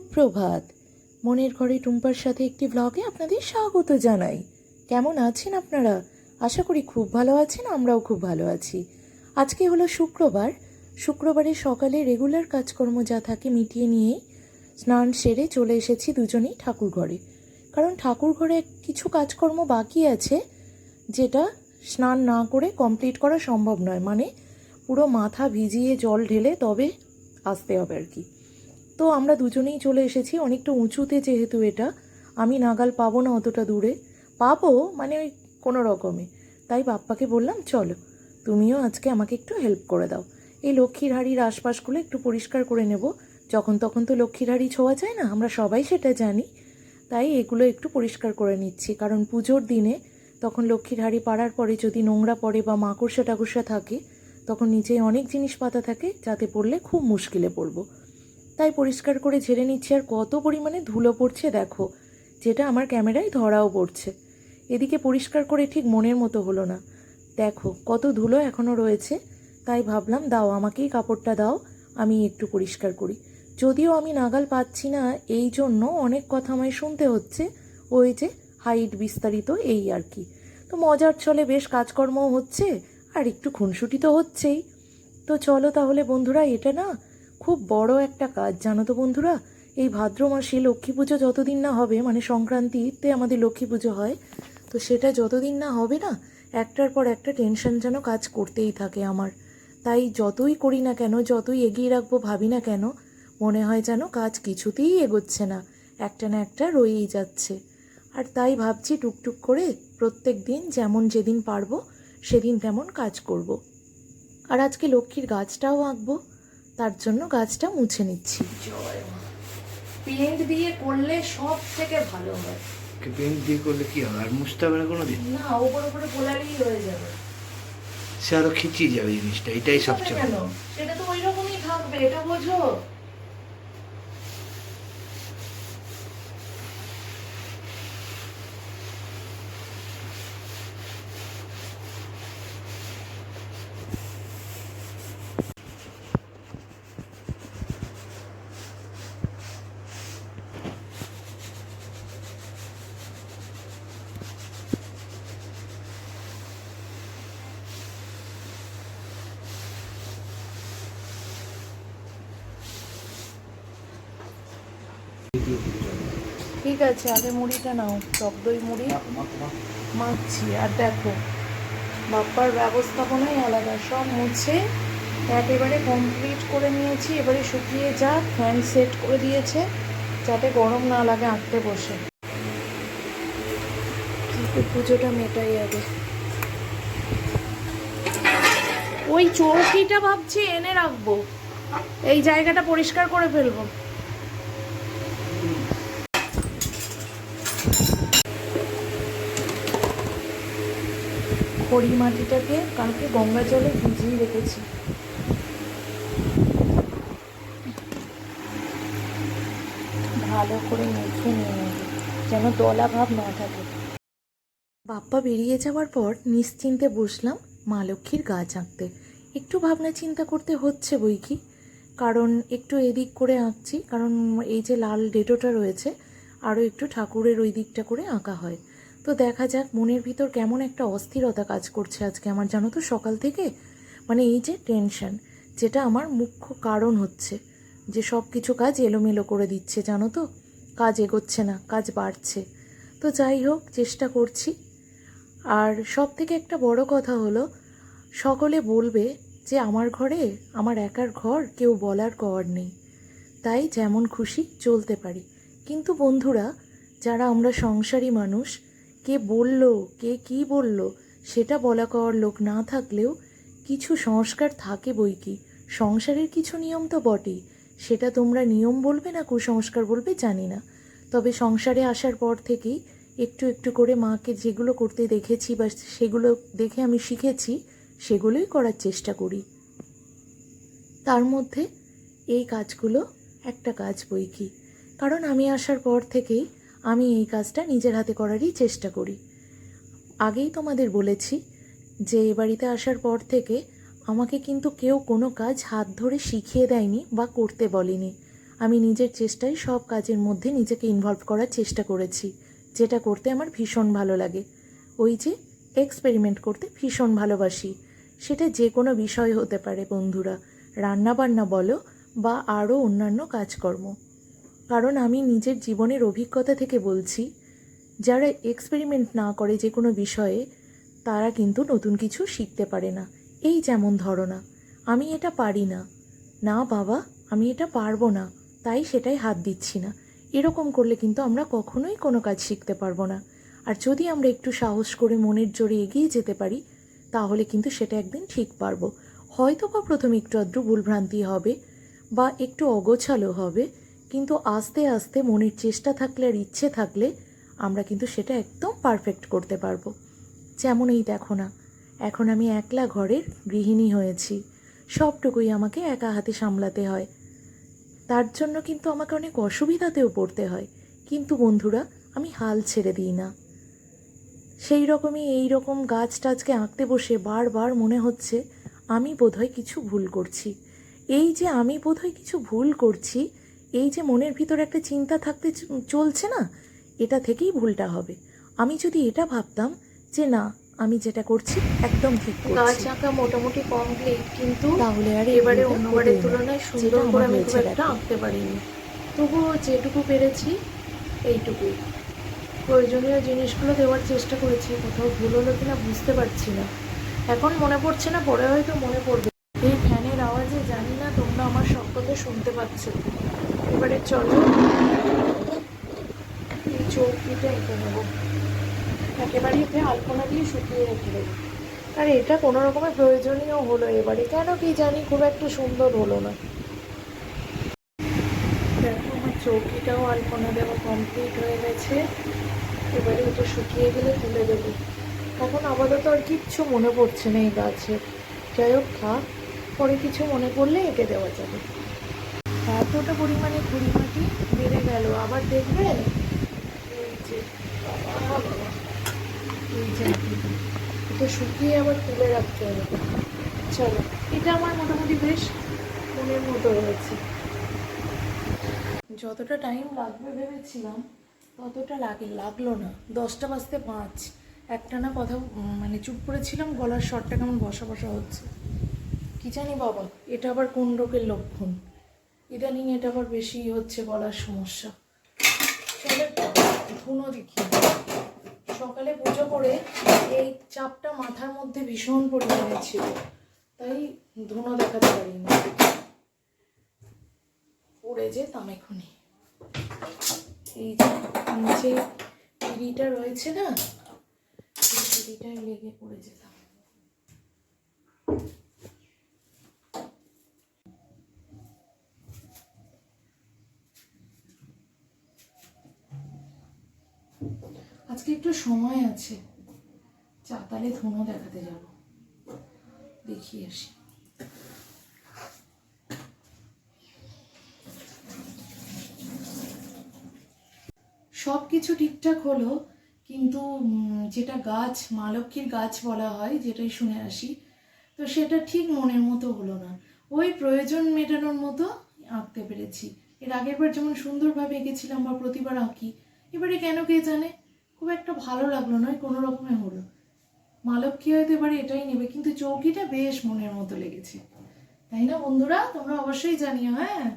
সুপ্রভাত। মনের ঘরে টুম্পার সাথে একটি ব্লগে আপনাদের স্বাগত জানাই। কেমন আছেন আপনারা? আশা করি খুব ভালো আছেন, আমরাও খুব ভালো আছি। আজকে হলো শুক্রবার। শুক্রবারে সকালে রেগুলার কাজকর্ম যা থাকে মিটিয়ে নিয়েই স্নান সেরে চলে এসেছি দুজনেই ঠাকুর ঘরে। কারণ ঠাকুর ঘরে কিছু কাজকর্ম বাকি আছে, যেটা স্নান না করে কমপ্লিট করা সম্ভব নয়। মানে পুরো মাথা ভিজিয়ে জল ঢেলে তবে আসতে হবে আর কি। তো আমরা দুজনেই চলে এসেছি, অনেকটা উঁচুতে যেহেতু এটা। আমি নাগাল পাবো না অতটা দূরে। পাবো মানে ওই কোনো রকমে। তাই বাপ্পাকে বললাম, চলো, তুমিও আজকে আমাকে একটু হেল্প করে দাও। এই লক্ষ্মীর হাড়ির আশপাশগুলো একটু পরিষ্কার করে নেব। যখন তখন তো লক্ষ্মীর হাড়ি ছোঁয়া যায় না, আমরা সবাই সেটা জানি। তাই এগুলো একটু পরিষ্কার করে নিচ্ছি। কারণ পুজোর দিনে তখন লক্ষ্মীর হাড়ি পাড়ার পরে যদি নোংরা পড়ে বা মাকড়সা টাকুরসা থাকে, তখন নিচে অনেক জিনিস পাতা থাকে, যাতে পড়লে খুব মুশকিলে পড়ব। তাই পরিষ্কার করে ঝেড়ে নিচ্ছি আর কত পরিমাণে ধুলো পড়ছে দেখো। যেটা আমার ক্যামেরায় ধরাও পড়ছে। এদিকে পরিষ্কার করে ঠিক মনের মতো হলো না। দেখো, কত ধুলো এখনও রয়েছে। তাই ভাবলাম, দাও আমাকেই কাপড়টা দাও আমি একটু পরিষ্কার করি। যদিও আমি নাগাল পাচ্ছি না, এই জন্য অনেক কথা আমায় শুনতে হচ্ছে। ওই যে হাইট বিস্তারিত এই আর কি। তো মজার ছলে বেশ কাজকর্মও হচ্ছে, আর একটু খুনসুটি তো হচ্ছেই। তো চলো তাহলে বন্ধুরা, এটা না খুব বড় একটা কাজ, জানো তো বন্ধুরা? এই ভাদ্র মাসে লক্ষ্মী পুজো যতদিন না হবে মানে সংক্রান্তিতে আমাদের লক্ষ্মী পুজো হয়, তো সেটা যতদিন না হবে না, একটার পর একটা টেনশন যেন কাজ করতেই থাকে আমার। তাই যতই করি না কেন, যতই এগিয়ে রাখব ভাবি না কেন, মনে হয় যেন কাজ কিছুতেই এগোচ্ছে না, একটা না একটা রয়েই যাচ্ছে। আর তাই ভাবছি টুকটুক করে প্রত্যেক দিন যেমন যেদিন পারব, সেদিন তেমন কাজ করব। আর আজকে লক্ষ্মীর গাছটাও আঁকবো। তার জন্য গাছটা মুছে নিচ্ছি। পেন্ট দিয়ে করলে সব থেকে ভালো হয়। পেন্ট দিয়ে করলে কি হবে আর মুছতে হবে না কোনো দিন না ওপর উপরে পোলারই হয়ে যাবে। সে আরও খিচিয়ে যাবে জিনিসটা এটাই সবচেয়ে কেন? ভালো সেটা তো ওই রকমই থাকবে এটা বোঝো। ঠিক আছে, আগে মুড়িটা নাও, টক দই মুড়ি, মাখছি। আর দেখো, বাপ্পার ব্যবস্থাপনাই আলাদা, সব মুছে একেবারে কমপ্লিট করে নিয়েছি, এবারে শুকিয়ে যাক ফ্যান সেট করে দিয়েছে, যাতে গরম না লাগে আঁকতে বসে। কিন্তু পুজোটা মেটাই আগে। ওই চৌকিটা ভাবছি এনে রাখব। এই জায়গাটা পরিষ্কার করে ফেলব। খড়ি মাটিটাকে কালকে গঙ্গা জলে ভিজিয়ে রেখেছি। ভালো করে মেখে নিয়ে যেন দলা ভাব না থাকে। বাপ্পা বেরিয়ে যাওয়ার পর নিশ্চিন্তে বসলাম মা লক্ষ্মীর গাছ আঁকতে একটু ভাবনা চিন্তা করতে হচ্ছে বই কি কারণ একটু এদিক করে আঁকছি, কারণ এই যে লাল ডেটোটা রয়েছে, আরও একটু ঠাকুরের ওই দিকটা করে আঁকা হয়। তো দেখা যাক মনের ভিতর কেমন একটা অস্থিরতা কাজ করছে আজকে আমার, জানো তো, সকাল থেকে। মানে এই যে টেনশন যেটা আমার মুখ্য কারণ হচ্ছে, যে সব কিছু কাজ এলোমেলো করে দিচ্ছে, জানো তো। কাজ এগোচ্ছে না, কাজ বাড়ছে। তো যাই হোক, চেষ্টা করছি। আর সব থেকে একটা বড় কথা হলো, সকলে বলবে যে আমার ঘরে, আমার একার ঘর কেউ বলার কর নেই। তাই যেমন খুশি চলতে পারি। কিন্তু বন্ধুরা, যারা আমরা সংসারী মানুষ কে বলল, কে কি বলল, সেটা বলা কওয়ার লোক না থাকলেও কিছু সংস্কার থাকে বই কি। সংসারের কিছু নিয়ম তো বটেই, সেটা তোমরা নিয়ম বলবে না কুসংস্কার বলবে জানি না। তবে সংসারে আসার পর থেকেই একটু একটু করে মাকে যেগুলো করতে দেখেছি বা সেগুলো দেখে আমি শিখেছি, সেগুলোই করার চেষ্টা করি। তার মধ্যে এই কাজগুলো একটা কাজ বই কি। কারণ আমি আসার পর থেকেই আমি এই কাজটা নিজের হাতে করারই চেষ্টা করি। আগেই তোমাদের বলেছি যে এ বাড়িতে আসার পর থেকে আমাকে কিন্তু কেউ কোনো কাজ হাত ধরে শিখিয়ে দেয়নি বা করতে বলেনি। আমি নিজের চেষ্টায় সব কাজের মধ্যে নিজেকে ইনভলভ করার চেষ্টা করেছি, যেটা করতে আমার ভীষণ ভালো লাগে। ওই যে এক্সপেরিমেন্ট করতে ভীষণ ভালোবাসি। সেটা যে কোনো বিষয় হতে পারে বন্ধুরা। রান্নাবান্না বলো বা আরও অন্যান্য কাজকর্ম। কারণ আমি নিজের জীবনের অভিজ্ঞতা থেকে বলছি, যারা এক্সপেরিমেন্ট না করে যে কোনো বিষয়ে, তারা কিন্তু নতুন কিছু শিখতে পারে না। এই যেমন ধরো আমি এটা পারি না। না বাবা, আমি এটা পারব না, তাই সেটাই হাত দিচ্ছি না। এরকম করলে কিন্তু আমরা কখনোই কোনো কাজ শিখতে পারব না। আর যদি আমরা একটু সাহস করে মনের জোরে এগিয়ে যেতে পারি, তাহলে কিন্তু সেটা একদিন ঠিক পারব। হয়তো বা প্রথমে একটু আদ্রু ভুলভ্রান্তি হবে, বা একটু অগোছালো হবে কিন্তু আস্তে আস্তে মনের চেষ্টা থাকলে আর ইচ্ছে থাকলে আমরা কিন্তু সেটা একদম পারফেক্ট করতে পারব। যেমন এই দেখো না, এখন আমি একলা ঘরের গৃহিণী হয়েছি। সবটুকুই আমাকে একা হাতে সামলাতে হয়। তার জন্য কিন্তু আমাকে অনেক অসুবিধাতেও পড়তে হয়। কিন্তু বন্ধুরা, আমি হাল ছেড়ে দিই না। সেই রকমই এই রকম গাছ টাছকে আঁকতে বসে বারবার মনে হচ্ছে, আমি বোধহয় কিছু ভুল করছি। এই যে আমি বোধহয় কিছু ভুল করছি এই যে মনের ভিতর একটা চিন্তা থাকতে চলছে না এটা থেকেই ভুলটা হবে। আমি যদি এটা ভাবতাম যে না আমি যেটা করছি একদম ঠিক করছি। আঁকা মোটামুটি কমপ্লিট কিন্তু তাহলে আর এবারে অন্যবারের তুলনায় সুন্দর করে আমি খুব একটা আঁকতে পারিনি। তবুও যেটুকু পেরেছি এইটুকুই। প্রয়োজনীয় জিনিসগুলো দেওয়ার চেষ্টা করেছি কোথাও ভুল হলো কিনা বুঝতে পারছি না। এখন মনে পড়ছে না পরে হয়তো মনে পড়বে। এই ফ্যানের আওয়াজে জানি না তোমরা আমার শব্দকে শুনতে পাচ্ছ। এবারে চলো। এই চৌকিটা এঁকে নেব। একেবারে এতে আলপনা দিয়ে শুকিয়ে রেখে দেবো। আর এটা কোনো রকমের প্রয়োজনীয় হলো এবারে। কেন কি জানি খুব একটা সুন্দর হলো না। দেখো, আমার চৌকিটাও আলপনা দেওয়া কমপ্লিট হয়ে গেছে। এবারে এটা শুকিয়ে গেলে তুলে দেবো। এখন আপাতত আর কিচ্ছু মনে পড়ছে না এই গাছে যাই হোক, থাক। পরে কিছু মনে পড়লে এঁকে দেওয়া যাবে। এতটা পরিমাণে খুঁড়ি মাটি বেড়ে গেল। আবার দেখবে? এই যে বাবা, বাবা, এই যে এটা শুকিয়ে আবার তুলে রাখতে হবে। চলো এটা আমার মোটামুটি বেশ মনের মতো হয়েছে যতটা টাইম লাগবে ভেবেছিলাম ততটা লাগে লাগল না। দশটা বাজতে পাঁচ। একটা না কথা মানে চুপ করেছিলাম গলার স্বরটা কেমন বসা বসা হচ্ছে। কি জানি বাবা এটা আবার কোন রোগের লক্ষণ? ইদানিং এটা আবার বেশি হচ্ছে বলার সমস্যা। চলে ধুনো দেখি। সকালে পুজো করে এই চাপটা মাথার মধ্যে ভীষণ পরিমাণে ছিল। তাই ধুনো দেখাতে পারিনি। পড়ে যেতাম এখনই। এই যে নিচে পিড়িটা রয়েছে না? পিড়িটায় লেগে পড়ে যেতাম আজকে একটু সময় আছে। চাতালে ধুনো দেখাতে যাব। দেখি আসি। সব কিছু ঠিকঠাক হলো, কিন্তু যেটা গাছ, মা লক্ষ্মীর গাছ বলা হয়, যেটাই শুনে আসি, তো সেটা ঠিক মনের মতো হলো না। ওই প্রয়োজন মেটানোর মতো আঁকতে পেরেছি। এর আগের বার যেমন সুন্দরভাবে এঁকেছিলাম বা প্রতিবার আঁকি, এবারে কেন কে জানে? খুব একটা ভালো লাগল নয়, কোনো রকমে হলো। মা লক্ষ্মী হয়তো এবারে এটাই নেবে, কিন্তু চৌকিটা বেশ মনের মতো লেগেছে। তাই না বন্ধুরা? তোমরা অবশ্যই জানিও হ্যাঁ?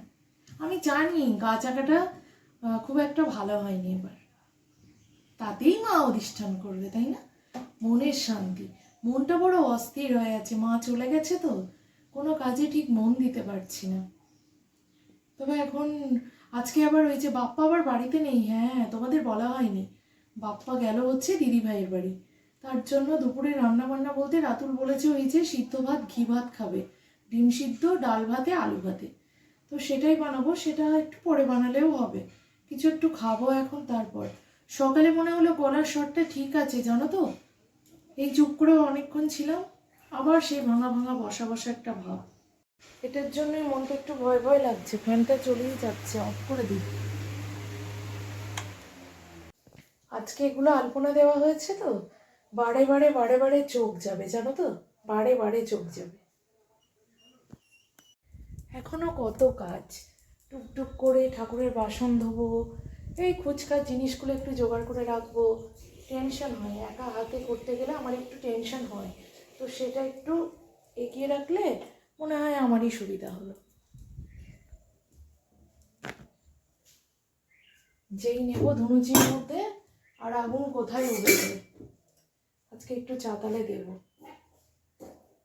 আমি জানি গাছ আঁকাটা খুব একটা ভালো হয়নি এবার। তাতেই মা অধিষ্ঠান করবে, তাই না? মনের শান্তি। মনটা বড় অস্থির হয়ে আছে। মা চলে গেছে তো, কোনো কাজে ঠিক মন দিতে পারছি না। তবে এখন আজকে আবার ওই যে বাপ্পা আবার বাড়িতে নেই হ্যাঁ? তোমাদের বলা হয়নি। বাপ্পা গেল হচ্ছে দিদি ভাইয়ের বাড়ি। তার জন্য দুপুরে রান্না বান্না বলতে রাতুল বলেছে ওই যে সিদ্ধ ভাত, ঘি ভাত খাবে। ডিম সিদ্ধ, ডাল ভাতে, আলু ভাতে। তো সেটাই বানাবো, সেটা একটু পরে বানালেও হবে। কিছু একটু খাব এখন তারপর। সকালে মনে হলো গলার স্বরটা ঠিক আছে, জানো তো? এই চুপ করে অনেকক্ষণ ছিলাম, আবার সেই ভাঙা ভাঙা বসা বসা একটা ভাব। এটার জন্যই মনটা একটু ভয় ভয় লাগছে, ফ্যানটা চলেই যাচ্ছে, অফ করে দিই। আজকে এগুলো আলপনা দেওয়া হয়েছে তো? বারে বারে বারে বারে চোখ যাবে, জানো তো? বারে বারে চোখ যাবে। এখনও কত কাজ? টুকটুক করে ঠাকুরের বাসন ধোবো, এই খুচকার জিনিসগুলো একটু জোগাড় করে রাখব। টেনশন হয়, একা হাতে করতে গেলে আমার একটু টেনশন হয়। তো সেটা একটু এগিয়ে রাখলে মনে হয় আমারই সুবিধা হলো। যেই নেব ধনুচির মধ্যে আর আগুন কোথায় উঠেছে আজকে একটু চাতালে দেব।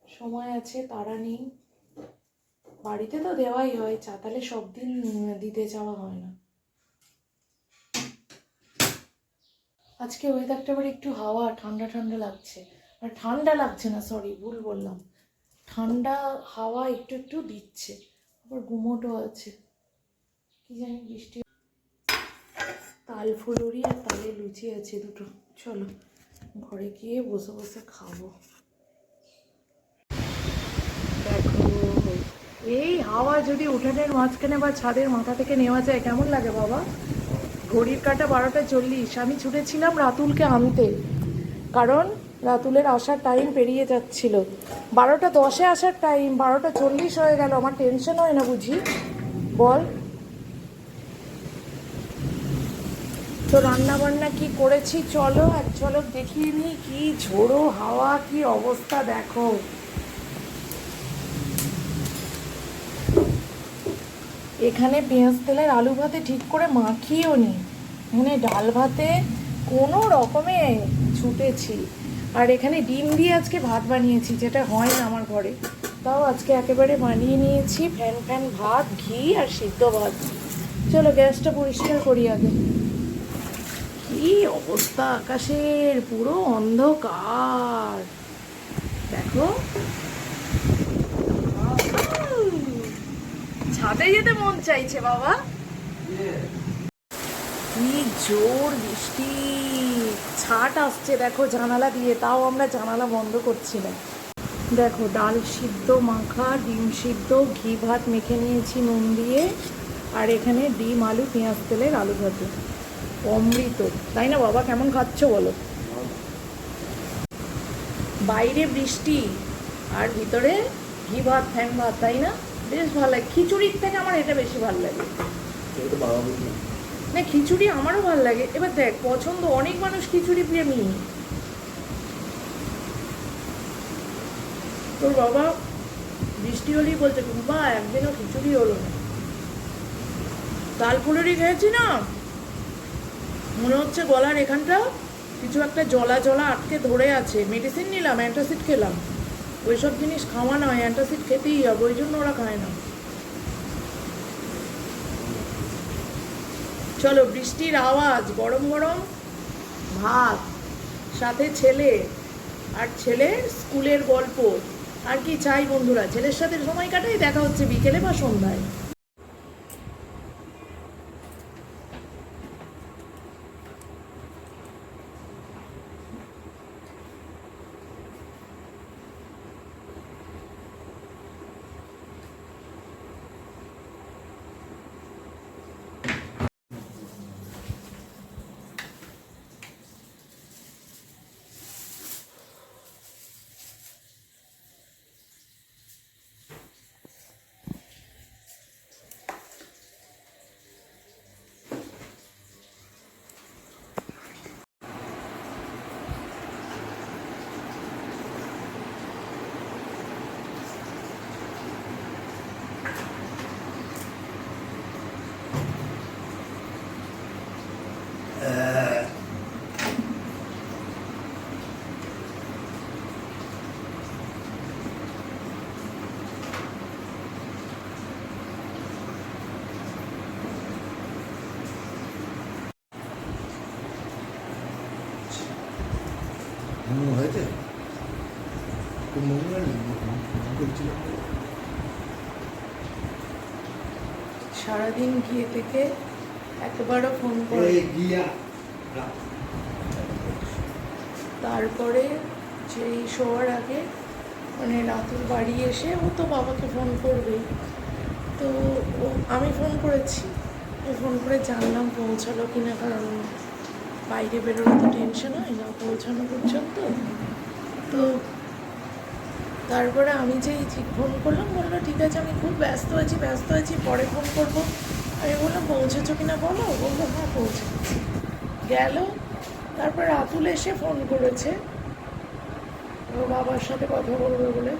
সময় আছে তারা নেই। বাড়িতে তো দেওয়াই হয়, চাতালে সব দিন দিতে যাওয়া হয় না। আজকে ওয়েদারটা আবার একটু হাওয়া, ঠান্ডা ঠান্ডা লাগছে। আর ঠান্ডা লাগছে না সরি ভুল বললাম। ঠান্ডা, হাওয়া একটু একটু দিচ্ছে। আবার গুমোটও আছে। কি জানি বৃষ্টি তাল ফুলুরি আর তালে লুচি আছে দুটো। চলো, ঘরে গিয়ে বসে বসে খাব। দেখো, এই হাওয়া যদি উঠানের মাঝখানে বা ছাদের মাথা থেকে নেওয়া যায়, কেমন লাগে বাবা? ঘড়ির কাটা বারোটা চল্লিশ। আমি ছুটেছিলাম রাতুলকে আনতে, কারণ রাতুলের আসার টাইম পেরিয়ে যাচ্ছিল। বারোটা দশে আসার টাইম বারোটা চল্লিশ হয়ে গেল। আমার টেনশন হয় না বুঝি? বল। তো রান্না বান্না কি করেছি? চলো এক চলো দেখিয়ে নিই কি ঝোড়ো হাওয়া, কি অবস্থা দেখো। এখানে পেঁয়াজ তেলের আলু ভাতে ঠিক করে মাখিয়েও নি। এখানে ডাল ভাতে কোনো রকমে ছুটেছি। আর এখানে ডিম দিয়ে আজকে ভাত বানিয়েছি, যেটা হয় না আমার ঘরে। তাও আজকে একেবারে বানিয়ে নিয়েছি, ফ্যান ফ্যান ভাত, ঘি আর সিদ্ধ ভাত। চলো গ্যাসটা পরিষ্কার করি আগে। কি অবস্থা? আকাশের পুরো অন্ধকার। দেখো। ছাদে যেতে মন চাইছে, বাবা। কি জোর বৃষ্টি। ছাট আসছে, দেখো জানালা দিয়ে। তাও আমরা জানালা বন্ধ করছি না। দেখো, ডাল সিদ্ধ, মাখা, ডিম সিদ্ধ, ঘি ভাত মেখে নিয়েছি, নুন দিয়ে। আর এখানে ডিম, আলু, পেঁয়াজ, তেলের আলু ভাতে অমৃত। তাই না বাবা? কেমন খাচ্ছ বলো? বাইরে বৃষ্টি আর ভিতরে ঘি ভাত ফ্যান ভাত তাই না? বেশ ভালো লাগে। খিচুড়ির থেকে আমার এটা বেশি ভালো লাগে। না। খিচুড়ি আমারও ভালো লাগে। এবার দেখ পছন্দ অনেক মানুষ খিচুড়ি প্রেমী তোর বাবা বৃষ্টি হলেই বলছে টুম্পা একদিনও খিচুড়ি হলো না। তাল ফুলুরি খেয়েছি না? হচ্ছে গলার এখানটা কিছু একটা জলা জলা আটকে ধরে আছে। মেডিসিন নিলাম অ্যান্টাসিড খেলাম। ওইসব জিনিস খাওয়া নয় অ্যান্টাসিড খেতেই হবে, ওই জন্য ওরা খায় না। চলো, বৃষ্টির আওয়াজ, গরম গরম ভাত, সাথে ছেলে, আর ছেলে স্কুলের গল্প। আর কি চাই বন্ধুরা? ছেলের সাথে সময় কাটাই, দেখা হচ্ছে বিকেলে বা সন্ধ্যায়। হুম, হয়েছে সারাদিন গিয়ে থেকে একবারও ফোন করে। তারপরে সেই শোয়ার আগে মানে রাতুর বাড়ি এসে ও তো বাবাকে ফোন করবেই তো ও আমি ফোন করেছি। ফোন করে জানলাম পৌঁছালো কিনা কারণ বাইরে বেরোলে তো টেনশন হয় না, পৌঁছানো পর্যন্ত। তো তারপরে আমি যেই ফোন করলাম, বলল, ঠিক আছে, আমি খুব ব্যস্ত আছি ব্যস্ত আছি, পরে ফোন করব। আমি বললাম, পৌঁছেছো কি না বলো বলল হ্যাঁ পৌঁছে গেল। তারপর রাতুল এসে ফোন করেছে। ওর বাবার সাথে কথা বলবে বলে।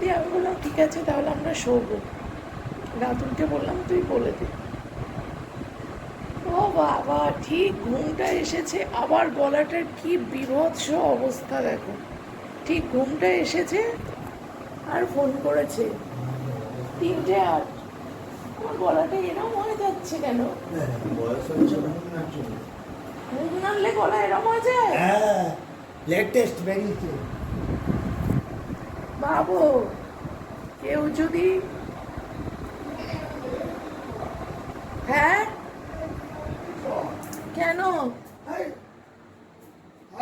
দিয়ে আমি বললাম, ঠিক আছে, তাহলে আমরা শোবো। রাতুলকে বললাম, তুই বলে দে। ও বাবা ঠিক ঘুমটা এসেছে। আবার গলাটার কি বিভৎস অবস্থা দেখো। ঠিক ঘুমটা এসেছে আর ফোন করেছে। তিনটে আট। আমার গলাটা এরম হয়ে যাচ্ছে কেন? বয়স হচ্ছে। না নাড়লে গলা এরম হয়ে যায়? হ্যাঁ লেটেস্ট বেরিয়েছে ভাবো কেউ যদি হ্যাঁ? কেন?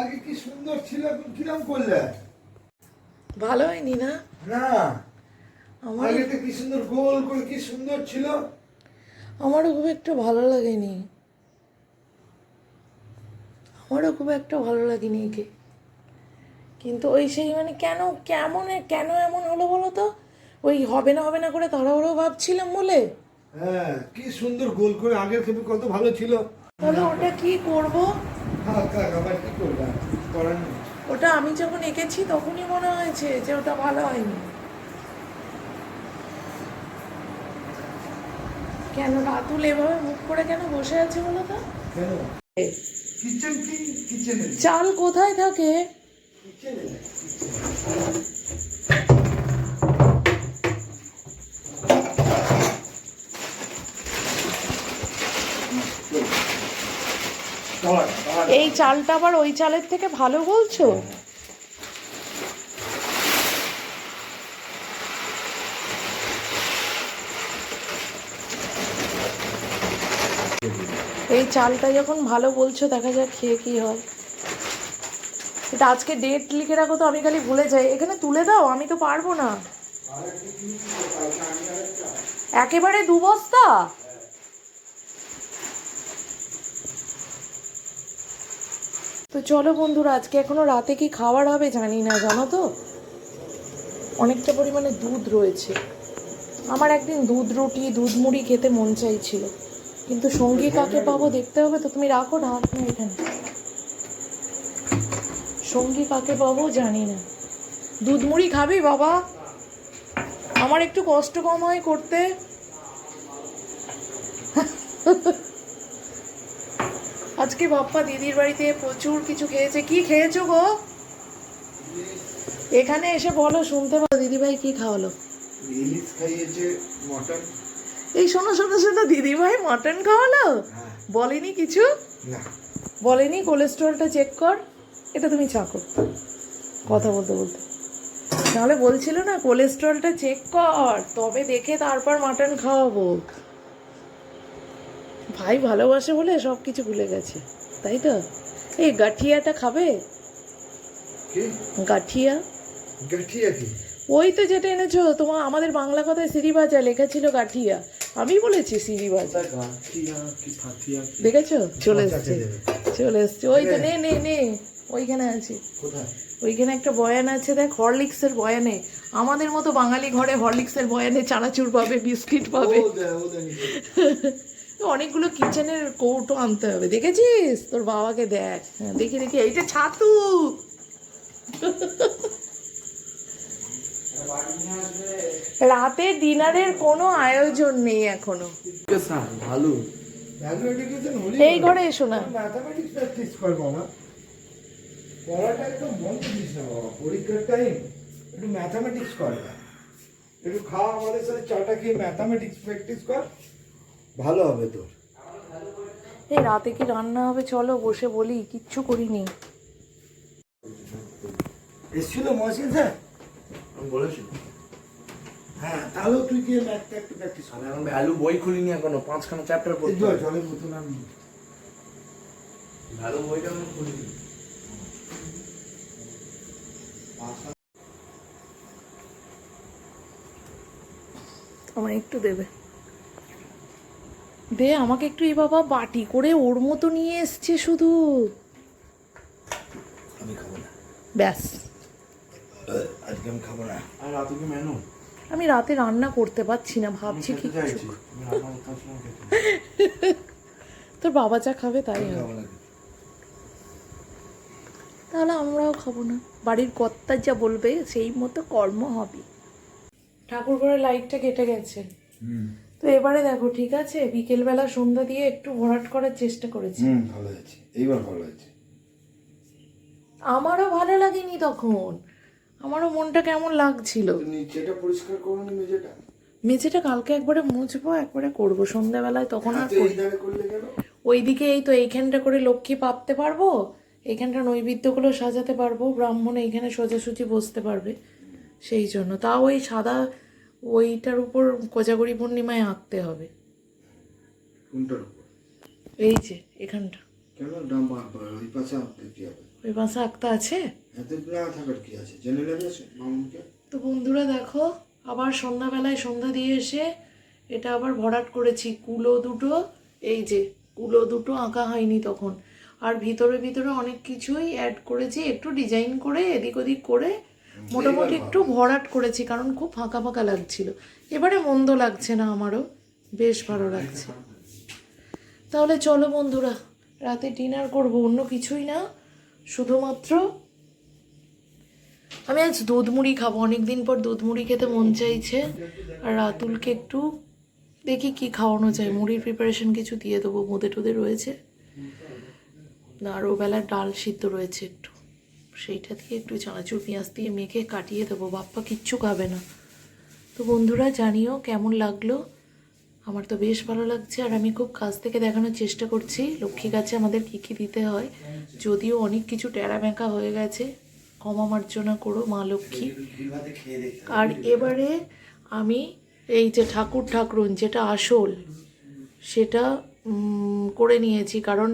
আগে কি সুন্দর ছিল এখন কিরম করলে? ভালো হয়নি না? না। আমার আগে তো কি সুন্দর গোল করে কি সুন্দর ছিল? আমারও খুব একটা ভালো লাগেনি। আমারও খুব একটা ভালো লাগেনি একে। কিন্তু ওই সেই মানে কেন কেমন কেন এমন হলো বলো তো? ওই হবে না হবে না করে তাড়াহুড়ো ভাবছিলাম বলে। হ্যাঁ কি সুন্দর গোল করে আগের খেপে কত ভালো ছিল। তাহলে ওটা কি করব? করবে? করার নেই। ওটা আমি যখন এঁকেছি তখনই মনে হয়েছে যে ওটা ভালো হয়নি। কেন রাতুল এভাবে মুখ করে কেন বসে আছে বলো তো? চাল কোথায় থাকে? এই চালটা আবার ওই চালের থেকে ভালো বলছো এই চালটা যখন ভালো বলছো দেখা যাক খেয়ে কি হয় এটা আজকে ডেট লিখে রাখো তো আমি খালি ভুলে যাই এখানে তুলে দাও আমি তো পারব না একেবারে দু বস্তা তো চলো বন্ধুরা, আজকে এখনও রাতে কি খাবার হবে জানি না, জানো তো? অনেকটা পরিমাণে দুধ রয়েছে। আমার একদিন দুধ রুটি, দুধ মুড়ি খেতে মন চাইছিল। কিন্তু সঙ্গী কাকে পাবো দেখতে হবে তো তুমি রাখো ঢাক না এখানে। সঙ্গী কাকে পাবো জানি না। দুধ মুড়ি খাবি বাবা? আমার একটু কষ্ট কম হয় করতে। আজকে বাপ্পা দিদির বাড়িতে প্রচুর কিছু খেয়েছে। কি খেয়েছো গো? এখানে এসে বলো শুনতে পাবো দিদিভাই কি খাওয়ালো? ইলিশ খাইয়েছে মটন। এই শোনো শোনো শোনো দিদিভাই মটন খাওয়ালো? হ্যাঁ। বলেনি কিছু? না। বলেনি কোলেস্ট্রলটা চেক কর। এটা তুমি চাকো কথা বলতে বলতে। নাহলে বলছিল না কোলেস্ট্রলটা চেক কর তবে দেখে তারপর মাটন খাওয়াবো। ভাই ভালোবাসে বলে সব কিছু ভুলে গেছে তাই তো? এই গাঠিয়াটা খাবে? গাঠিয়া? গাঠিয়া কি? ওই তো যেটা এনেছো তোমার আমাদের বাংলা কথায় সিঁড়িবাজা লেখা ছিল গাঠিয়া। আমি বলেছি ফাটিয়া কি দেখেছ? চলে তোমার এসছে। চলে এসছে। ওই তো নে নে নে ওইখানে আছে। ওইখানে একটা বয়ান আছে দেখ হরলিক্সের বয়ানে। আমাদের মতো বাঙালি ঘরে হরলিক্সের বয়ানে চানাচুর পাবে বিস্কিট পাবে। অনেকগুলো কিচেনের কৌটো আনতে হবে দেখেছিস? তোর বাবাকে দেখ। হ্যাঁ, দেখি দেখি এইটা ছাতু। রাতে ডিনারের কোনো আয়োজন নেই এখনও। ভালো। এই ঘরে এসো না। ম্যাথামেটিক্স প্র্যাকটিস পড়াটা একদম বন্ধ দিস না বাবা পরীক্ষার টাইম একটু ম্যাথামেটিক্স কর একটু খাওয়া আমাদের সাথে চাটা খেয়ে ম্যাথামেটিক্স প্র্যাকটিস কর। ভালো হবে তোর। এই রাতে কি রান্না হবে? চলো বসে বলি কিচ্ছু করিনি। এসছিল মহসিন স্যার? বলেছি। হ্যাঁ তাহলেও তুই গিয়ে ম্যাথটা একটু প্র্যাকটিস কর। আমি এখন ভ্যালু বই খুলিনি এখনও পাঁচখানা চ্যাপ্টার পড়তে জল হবে। জলের বোতল আমি ভ্যালু বইটা আমি খুলিনি। আমার একটু দেবে। দে আমাকে একটু এই বাবা বাটি করে ওর মতো নিয়ে এসছে শুধু। আমি খাব না। ব্যাস। আজকে আমি খাব না। আর রাতে কি মেনু? আমি রাতে রান্না করতে পারছি না ভাবছি কি। তোর বাবা যা খাবে তাই হবে। তাহলে আমরাও খাব না। বাড়ির কর্তা যা বলবে সেই মতো কর্ম হবে। ঠাকুর ঘরের লাইটটা কেটে গেছে। হুম। তো এবারে দেখো ঠিক আছে? বিকেলবেলা সন্ধ্যা দিয়ে একটু ভরাট করার চেষ্টা করেছি। হুম ভালো হয়েছে। এইবার ভালো হয়েছে। আমারও ভালো লাগেনি তখন। আমারও মনটা কেমন লাগছিল। নিচেটা পরিষ্কার করো নি মেঝেটা। মেঝেটা কালকে একবারে মুছবো একবারে করব। সন্ধ্যাবেলায় তখন আর এই ধারে করলে কেন? ওইদিকে এই তো এইখানটা করে লক্ষ্মী পাপতে পারব এইখানটা নৈবেদ্যগুলো সাজাতে পারব ব্রাহ্মণ এইখানে সোজাসুজি বসতে পারবে সেই জন্য। তাও ওই সাদা ওইটার উপর কোজাগরি পূর্ণিমায় আঁকতে হবে। কোনটার উপর? এই যে এখানটা। কেন ডাম ওই পাশে আনতে কি হবে? ওই পাশে আঁকতে আছে? এতে না থাকার কি আছে? জেনে মামুনকে? তো বন্ধুরা দেখো আবার সন্ধ্যাবেলায় সন্ধ্যা দিয়ে এসে এটা আবার ভরাট করেছি কুলো দুটো। এই যে কুলো দুটো আঁকা হয়নি তখন। আর ভিতরে ভিতরে অনেক কিছুই অ্যাড করেছি একটু ডিজাইন করে এদিক ওদিক করে মোটামুটি একটু ভরাট করেছি কারণ খুব ফাঁকা ফাঁকা লাগছিল। এবারে মন্দ লাগছে না আমারও বেশ ভালো লাগছে। তাহলে চলো বন্ধুরা রাতে ডিনার করব অন্য কিছুই না শুধুমাত্র আমি আজ দুধ মুড়ি খাব। অনেক দিন পর দুধ মুড়ি খেতে মন চাইছে আর রাতুলকে একটু দেখি কি খাওয়ানো যায়। মুড়ির প্রিপারেশন কিছু দিয়ে দেবো মোদে টোদে রয়েছে। আর ও বেলার ডাল সিদ্ধ রয়েছে একটু। সেইটা দিয়ে একটু চানাচুর পেঁয়াজ দিয়ে মেখে কাটিয়ে দেবো। বাপ্পা কিচ্ছু খাবে না। তো বন্ধুরা, জানিও কেমন লাগল? আমার তো বেশ ভালো লাগছে। আর আমি খুব কাছ থেকে দেখানোর চেষ্টা করছি, লক্ষ্মী গাছে আমাদের কী কী দিতে হয়। যদিও অনেক কিছু টেরা মেকা হয়ে গেছে, ক্ষমা মার্জনা করো মা লক্ষ্মী। আর এবারে আমি এই যে ঠাকুর ঠাকুরুন, যেটা আসল, সেটা করে নিয়েছি। কারণ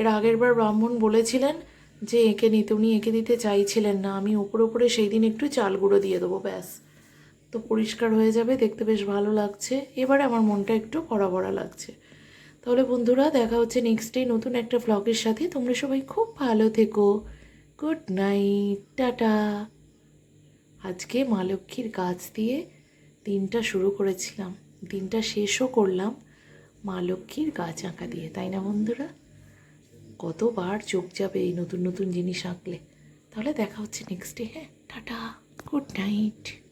এর আগের বার ব্রাহ্মণ বলেছিলেন যে এঁকে নিতে উনি এঁকে দিতে চাইছিলেন না, আমি উপরে ওপরে সেই দিন একটু চাল গুঁড়ো দিয়ে দেবো, ব্যাস। তো পরিষ্কার হয়ে যাবে, দেখতে বেশ ভালো লাগছে। এবারে আমার মনটা একটু ভরা ভরা লাগছে। তাহলে বন্ধুরা, দেখা হচ্ছে নেক্সট ডে নতুন একটা ব্লগের সাথে। তোমরা সবাই খুব ভালো থেকো। Good night tata. আজকে মা লক্ষ্মীর গাছ দিয়ে দিনটা শুরু করেছিলাম। দিনটা শেষও করলাম মা লক্ষ্মীর গাছ আঁকা দিয়ে, তাই না বন্ধুরা? কতবার চোখ যাবে এই নতুন নতুন জিনিস আঁকলে। তাহলে দেখা হচ্ছে নেক্সট ডে হ্যাঁ? Tata good night